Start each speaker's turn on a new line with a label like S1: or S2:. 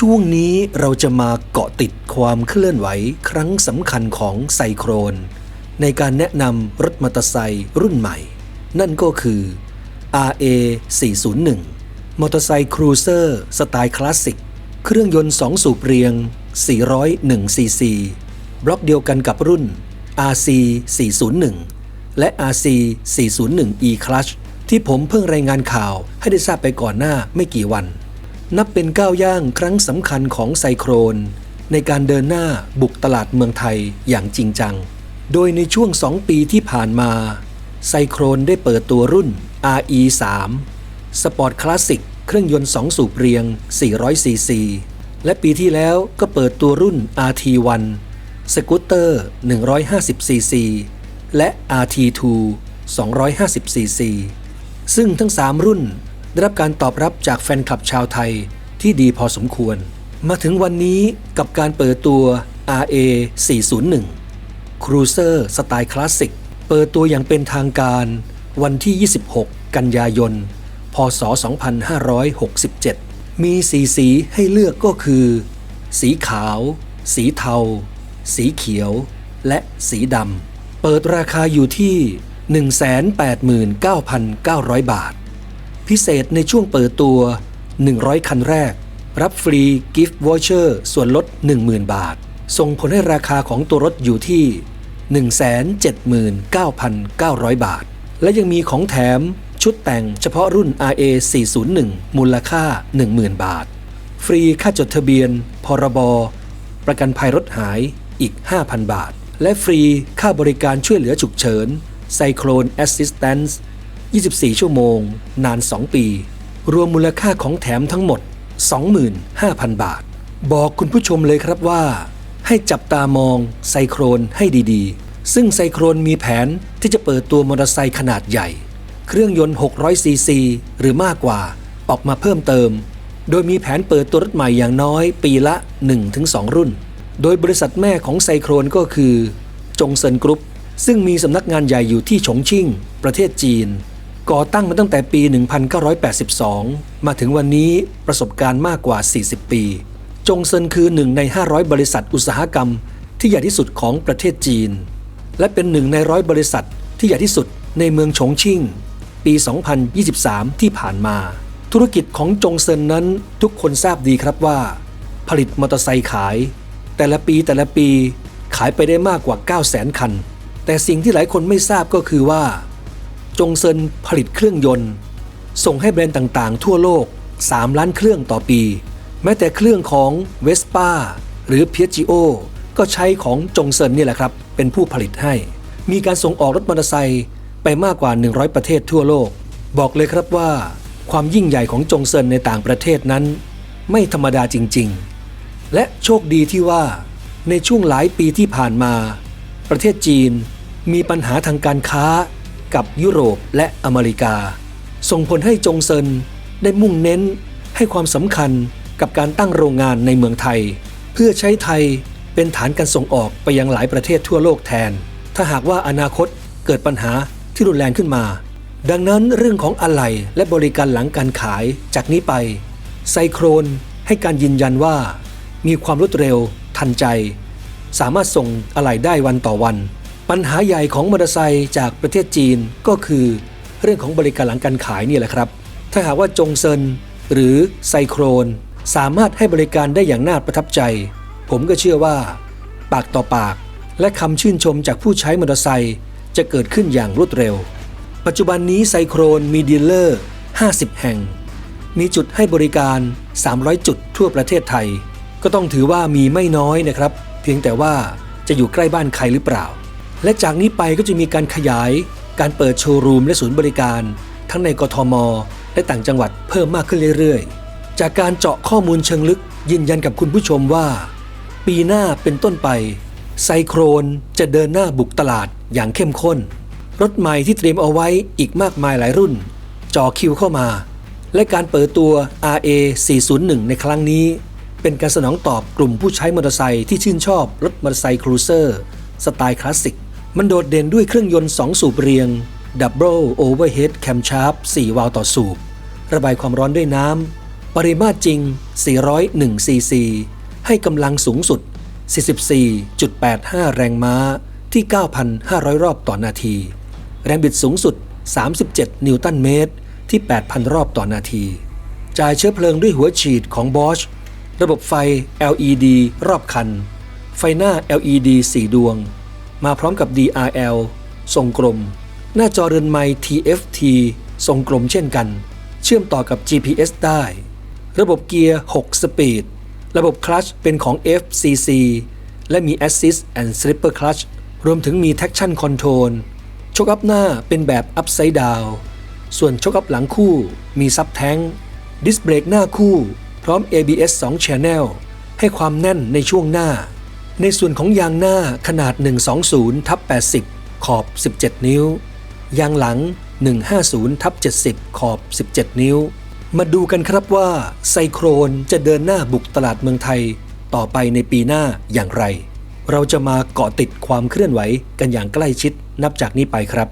S1: ช่วงนี้เราจะมาเกาะติดความเคลื่อนไหวครั้งสำคัญของไซโครน ในการแนะนำรถมอเตอร์ไซค์รุ่นใหม่ นั่นก็คือ RA 401มอเตอร์ไซค์ครูเซอร์สไตล์คลาสสิก เครื่องยนต์ 2 สูบเรียง 401 ซีซีบล็อกเดียวกันกับรุ่น RC 401และ RC 401 E Clutch ที่ผมเพิ่งรายงานข่าวให้ได้ทราบไปก่อนหน้าไม่กี่วัน นับเป็นก้าวย่างครั้งสำคัญของไซโครน ในการเดินหน้าบุกตลาดเมืองไทยอย่างจริงจัง โดยในช่วง 2 ปีที่ผ่านมา ไซโครนได้เปิดตัวรุ่น RE 3 สปอร์ตคลาสสิกเครื่องยนต์ 2 สูบเรียง 400ซีซีและปีที่แล้วก็เปิดตัวรุ่น RT1 สกูตเตอร์ 150ซีซีและ RT2 250ซีซีซึ่งทั้ง 3 รุ่น ได้รับการตอบรับจากแฟนคลับชาวไทยที่ดีพอสมควร มาถึงวันนี้กับการเปิดตัว RA 401ครูเซอร์สไตล์คลาสสิก เปิดตัวอย่างเป็นทางการวันที่ 26 กันยายน พศ 2567 มีสีสีให้เลือกก็คือ สีขาว สีเทา สีเขียว และสีดำ เปิดราคาอยู่ที่ 189,900 บาท พิเศษในช่วงเปิดตัว 100 คันแรก รับฟรีกิฟต์วอเชอร์ส่วนลด 10,000 บาท ส่งผลให้ราคาของตัวรถอยู่ที่ 179,900 บาท และยังมีของแถมชุดแต่งเฉพาะรุ่น RA 401 มูลค่า 10,000 บาท ฟรีค่าจดทะเบียน พรบ ประกันภัยรถหายอีก 5,000 บาท และฟรีค่าบริการช่วยเหลือฉุกเฉิน Cyclone Assistance 24 ชั่วโมง นาน 2 ปี รวมมูลค่าของแถมทั้งหมด 25,000 บาท บอกคุณผู้ชมเลยครับว่า ให้จับตามองไซโครนให้ดีๆ ซึ่งไซโครนมีแผนที่จะเปิดตัวมอเตอร์ไซค์ขนาดใหญ่ เครื่องยนต์600ซีซีหรือมากกว่าออกมาเพิ่มเติม โดยมีแผนเปิดตัวรถใหม่อย่างน้อยปีละ 1-2 รุ่น โดยบริษัทแม่ของไซโครนก็คือ จงเซินกรุ๊ปซึ่งมีสำนักงานใหญ่อยู่ที่ฉงชิ่ง ประเทศจีน ก่อตั้งมาตั้งแต่ปี 1982 มาถึงวันนี้ประสบการณ์มากกว่า 40 ปี จงเซินคือหนึ่งใน 500 บริษัทอุตสาหกรรม ที่ใหญ่ที่สุดของประเทศจีน และเป็นหนึ่งในร้อยบริษัทที่ใหญ่ที่สุดในเมืองฉงชิ่ง ปี 2023 ที่ผ่านมา ธุรกิจของจงเซินนั้นทุกคนทราบดีครับว่า ผลิตมอเตอร์ไซค์ขาย แต่ละปีแต่ละปีขายไปได้มากกว่า 9 0 0 0 0 0 คัน แต่สิ่งที่หลายคนไม่ทราบก็คือว่า จงเซินผลิตเครื่องยนต์ ส่งให้แบรนด์ต่างๆ ทั่วโลก 3 ล้านเครื่องต่อปี แม้แต่เครื่องของเวสป้าหรือเพียจิโอก็ใช้ของจงเซินนี่แหละครับ เป็นผู้ผลิตให้ มีการส่งออกรถมอเตอร์ไซค์ไปมากกว่า 100 ประเทศทั่วโลก บอกเลยครับว่า ความยิ่งใหญ่ของจงเซินในต่างประเทศนั้น ไม่ธรรมดาจริง ๆ และโชคดีที่ว่า ในช่วงหลายปีที่ผ่านมา ประเทศจีนมีปัญหาทางการค้า กับยุโรปและอเมริกา ส่งผลให้จงเซินได้มุ่งเน้นให้ความสำคัญกับการตั้งโรงงานในเมืองไทย เพื่อใช้ไทยเป็นฐานการส่งออกไปยังหลายประเทศทั่วโลกแทน ถ้าหากว่าอนาคตเกิดปัญหาที่รุนแรงขึ้นมา ดังนั้นเรื่องของอะไหล่และบริการหลังการขายจากนี้ไป ไซโครนให้การยืนยันว่า มีความรวดเร็ว ทันใจ สามารถส่งอะไหล่ได้วันต่อวัน ปัญหาใหญ่ของมอเตอร์ไซค์จากประเทศจีนก็คือ เรื่องของบริการหลังการขายนี่แหละครับ ถ้าหากว่าจงเซินหรือไซโครน สามารถให้บริการได้อย่างน่าประทับใจ ผมก็เชื่อว่า ปากต่อปาก และคำชื่นชมจากผู้ใช้มอเตอร์ไซค์จะเกิดขึ้นอย่างรวดเร็ว ปัจจุบันนี้ไซโครนมีดีลเลอร์ 50 แห่ง มีจุดให้บริการ 300 จุดทั่วประเทศไทย ก็ต้องถือว่ามีไม่น้อยนะครับ เพียงแต่ว่าจะอยู่ใกล้บ้านใครหรือเปล่า และจากนี้ไปก็จะมีการขยาย การเปิดโชว์รูมและศูนย์บริการ ทั้งในกทม และต่างจังหวัดเพิ่มมากขึ้นเรื่อยๆ จากการเจาะข้อมูลเชิงลึกยืนยันกับคุณผู้ชมว่า ปีหน้าเป็นต้นไป ไซโครนจะเดินหน้าบุกตลาดอย่างเข้มข้น รถใหม่ที่เตรียมเอาไว้อีกมากมายหลายรุ่นจ่อคิวเข้ามา และการเปิดตัว RA 401ในครั้งนี้ เป็นการสนองตอบกลุ่มผู้ใช้มอเตอร์ไซค์ที่ชื่นชอบรถมอเตอร์ไซค์ครูเซอร์ สไตล์คลาสสิก มันโดดเด่นด้วยเครื่องยนต์ 2 สูบเรียง Double Overhead Camshaft 4วาล์วต่อสูบ ระบายความร้อนด้วยน้ำ ปริมาตรจริง 401 ซีซี ให้กำลังสูงสุด 44.85 แรงม้าที่ 9,500 รอบต่อนาที แรงบิดสูงสุด 37 นิวตันเมตรที่ 8,000 รอบต่อนาที จ่ายเชื้อเพลิงด้วยหัวฉีดของ Bosch ระบบไฟ LED รอบคัน ไฟหน้า LED 4 ดวง มาพร้อมกับ DRL ทรงกลม หน้าจอเรือนไม้ TFT ทรงกลมเช่นกัน เชื่อมต่อกับ GPS ได้ ระบบเกียร์ 6 สปีด ระบบคลัชเป็นของ FCC และมี Assist and Slipper Clutch รวมถึงมี Traction Control ชกอัพหน้าเป็นแบบ Upside Down ส่วนชกอัพหลังคู่มีซับแท้งดิสเบรกหน้าคู่ พร้อม ABS 2 Channel ให้ความแน่นในช่วงหน้า ในส่วนของยางหน้าขนาด 120ทับ80 ขอบ 17 นิ้ว ยางหลัง 150ทับ70 ขอบ 17 นิ้ว มาดูกันครับว่าไซโครนจะเดินหน้าบุกตลาดเมืองไทย ต่อไปในปีหน้าอย่างไร เราจะมาเกาะติดความเคลื่อนไหวกันอย่างใกล้ชิดนับจากนี้ไปครับ